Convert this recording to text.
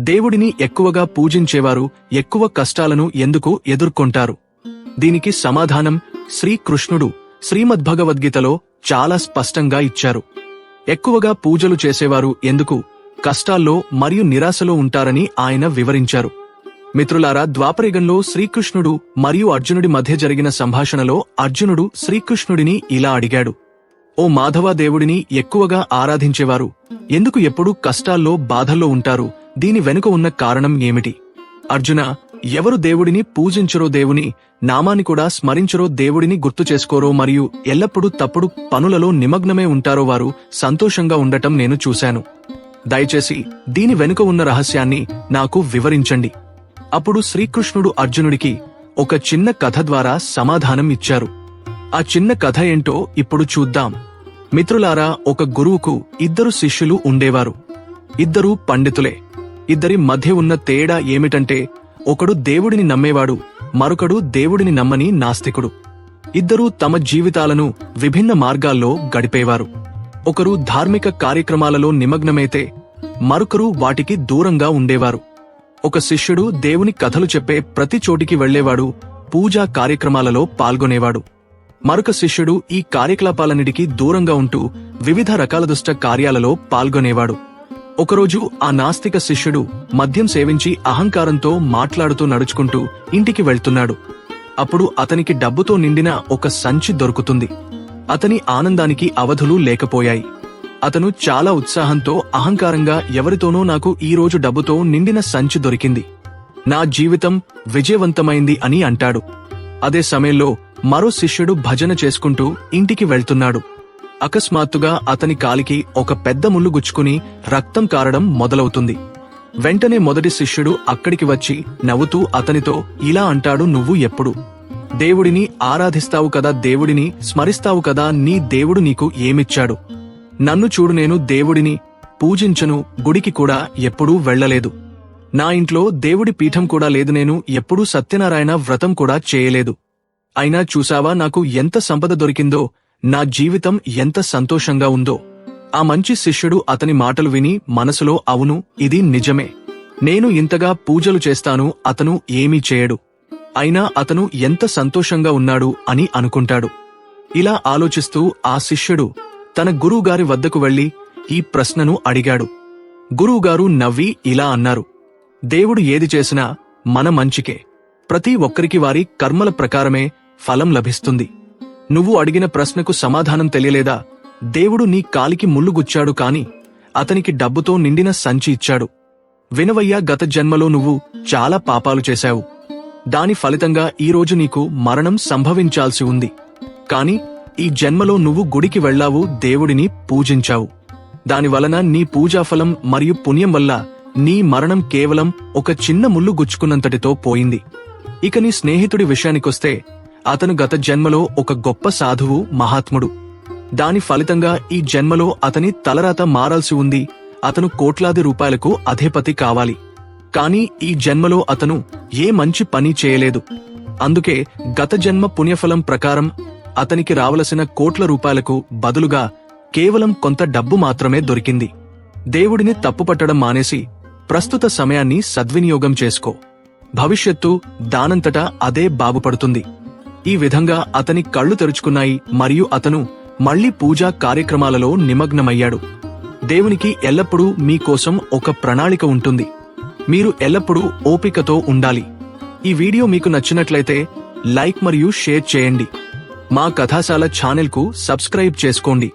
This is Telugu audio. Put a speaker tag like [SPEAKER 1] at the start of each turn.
[SPEAKER 1] దేవుడిని ఎక్కువగా పూజించేవారు ఎక్కువ కష్టాలను ఎందుకు ఎదుర్కొంటారు? దీనికి సమాధానం శ్రీకృష్ణుడు శ్రీమద్భగవద్గీతలో చాలా స్పష్టంగా ఇచ్చారు. ఎక్కువగా పూజలు చేసేవారు ఎందుకు? కష్టాల్లో మరియు నిరాశలో ఉంటారని ఆయన వివరించారు. మిత్రులారా ద్వాపరిగంలో శ్రీకృష్ణుడు మరియు అర్జునుడి మధ్య జరిగిన సంభాషణలో అర్జునుడు శ్రీకృష్ణుడిని ఇలా అడిగాడు. ఓ మాధవ దేవుడిని ఎక్కువగా ఆరాధించేవారు ఎందుకు ఎప్పుడూ కష్టాల్లో బాధల్లో ఉంటారు? దీని వెనుక ఉన్న కారణం ఏమిటి? అర్జున ఎవరు దేవుడిని పూజించరో దేవుని నామాన్ని కూడా స్మరించరో దేవుడిని గుర్తు చేసుకోరో మరియు ఎల్లప్పుడూ తప్పుడు పనులలో నిమగ్నమే ఉంటారో వారు సంతోషంగా ఉండటం నేను చూశాను. దయచేసి దీని వెనుక ఉన్న రహస్యాన్ని నాకు వివరించండి. అప్పుడు శ్రీకృష్ణుడు అర్జునుడికి ఒక చిన్న కథ ద్వారా సమాధానం ఇచ్చారు. ఆ చిన్న కథ ఏంటో ఇప్పుడు చూద్దాం. మిత్రులారా ఒక గురువుకు ఇద్దరు శిష్యులు ఉండేవారు. ఇద్దరూ పండితులే. ఇద్దరి మధ్య ఉన్న తేడా ఏమిటంటే ఒకడు దేవుడిని నమ్మేవాడు మరొకడు దేవుడిని నమ్మని నాస్తికుడు. ఇద్దరూ తమ జీవితాలను విభిన్న మార్గాల్లో గడిపేవారు. ఒకరు ధార్మిక కార్యక్రమాలలో నిమగ్నమైతే మరొకరు వాటికి దూరంగా ఉండేవారు. ఒక శిష్యుడు దేవుని కథలు చెప్పే ప్రతి చోటికి వెళ్ళేవాడు పూజా కార్యక్రమాలలో పాల్గొనేవాడు. మరొక శిష్యుడు ఈ కార్యకలాపాలన్నిటికీ దూరంగా ఉంటూ వివిధ రకాల దుష్ట కార్యాలలో పాల్గొనేవాడు. ఒకరోజు ఆ నాస్తిక శిష్యుడు మద్యం సేవించి అహంకారంతో మాట్లాడుతూ నడుచుకుంటూ ఇంటికి వెళ్తున్నాడు. అప్పుడు అతనికి డబ్బుతో నిండిన ఒక సంచి దొరుకుతుంది. అతని ఆనందానికి అవధులు లేకపోయాయి. అతను చాలా ఉత్సాహంతో అహంకారంగా ఎవరితోనో నాకు ఈ రోజు డబ్బుతో నిండిన సంచి దొరికింది. నా జీవితం విజయవంతమైంది అని అంటాడు. అదే సమయంలో మరో శిష్యుడు భజన చేసుకుంటూ ఇంటికి వెళ్తున్నాడు. అకస్మాత్తుగా అతని కాలికి ఒక పెద్ద ముళ్ళు గుచ్చుకుని రక్తం కారడం మొదలవుతుంది. వెంటనే మొదటి శిష్యుడు అక్కడికి వచ్చి నవ్వుతూ అతనితో ఇలా అంటాడు నువ్వు ఎప్పుడు? దేవుడిని ఆరాధిస్తావు కదా దేవుడిని స్మరిస్తావు కదా నీ దేవుడు నీకు ఏమిచ్చాడు? నన్ను చూడు నేను దేవుడిని పూజించను గుడికి కూడా ఎప్పుడూ వెళ్ళలేదు. నా ఇంట్లో దేవుడి పీఠం కూడా లేదు నేను ఎప్పుడూ సత్యనారాయణ వ్రతం కూడా చేయలేదు. అయినా చూసావా నాకు ఎంత సంపద దొరికిందో నా జీవితం ఎంత సంతోషంగా ఉందో. ఆ మంచి శిష్యుడు అతని మాటలు విని మనసులో అవును ఇది నిజమే. నేను ఇంతగా పూజలు చేస్తాను అతను ఏమీ చేయడు. అయినా అతను ఎంత సంతోషంగా ఉన్నాడు అని అనుకుంటాడు. ఇలా ఆలోచిస్తూ ఆ శిష్యుడు తన గురువుగారి వద్దకు వెళ్ళి ఈ ప్రశ్నను అడిగాడు. గురువుగారు నవ్వి ఇలా అన్నారు. దేవుడు ఏది చేసినా మన మంచికే. ప్రతి ఒక్కరికి వారి కర్మల ప్రకారమే ఫలం లభిస్తుంది. నువ్వు అడిగిన ప్రశ్నకు సమాధానం తెలియలేదా? దేవుడు నీ కాలికి ముళ్ళు గుచ్చాడు కాని అతనికి డబ్బుతో నిండిన సంచి ఇచ్చాడు. వినవయ్యా గత జన్మలో నువ్వు చాలా పాపాలు చేశావు. దాని ఫలితంగా ఈరోజు నీకు మరణం సంభవించాల్సి ఉంది. కాని ఈ జన్మలో నువ్వు గుడికి వెళ్ళావు దేవుడిని పూజించావు. దానివలన నీ పూజాఫలం మరియు పుణ్యం వల్ల నీ మరణం కేవలం ఒక చిన్న ముళ్ళు గుచ్చుకున్నంతటితో పోయింది. ఇక నీ స్నేహితుడి విషయానికొస్తే అతను గత జన్మలో ఒక గొప్ప సాధువు మహాత్ముడు. దాని ఫలితంగా ఈ జన్మలో అతని తలరాత మారాల్సి ఉంది. అతను కోట్లాది రూపాయలకు అధిపతి కావాలి. కాని ఈ జన్మలో అతను ఏ మంచి పని చేయలేదు. అందుకే గత జన్మ పుణ్యఫలం ప్రకారం అతనికి రావలసిన కోట్ల రూపాయలకు బదులుగా కేవలం కొంత డబ్బు మాత్రమే దొరికింది. దేవుడిని తప్పుపట్టడం మానేసి ప్రస్తుత సమయాన్ని సద్వినియోగం చేసుకో. భవిష్యత్తు దానంతటా అదే బాగుపడుతుంది. ఈ విధంగా అతని కళ్ళు తెరుచుకున్నాయి మరియు అతను మళ్ళీ పూజా కార్యక్రమాలలో నిమగ్నమయ్యాడు. దేవునికి ఎల్లప్పుడూ మీకోసం ఒక ప్రణాళిక ఉంటుంది. మీరు ఎల్లప్పుడూ ఓపికతో ఉండాలి. ఈ వీడియో మీకు నచ్చినట్లయితే లైక్ మరియు షేర్ చేయండి. మా కథాశాల ఛానల్కు సబ్స్క్రైబ్ చేసుకోండి.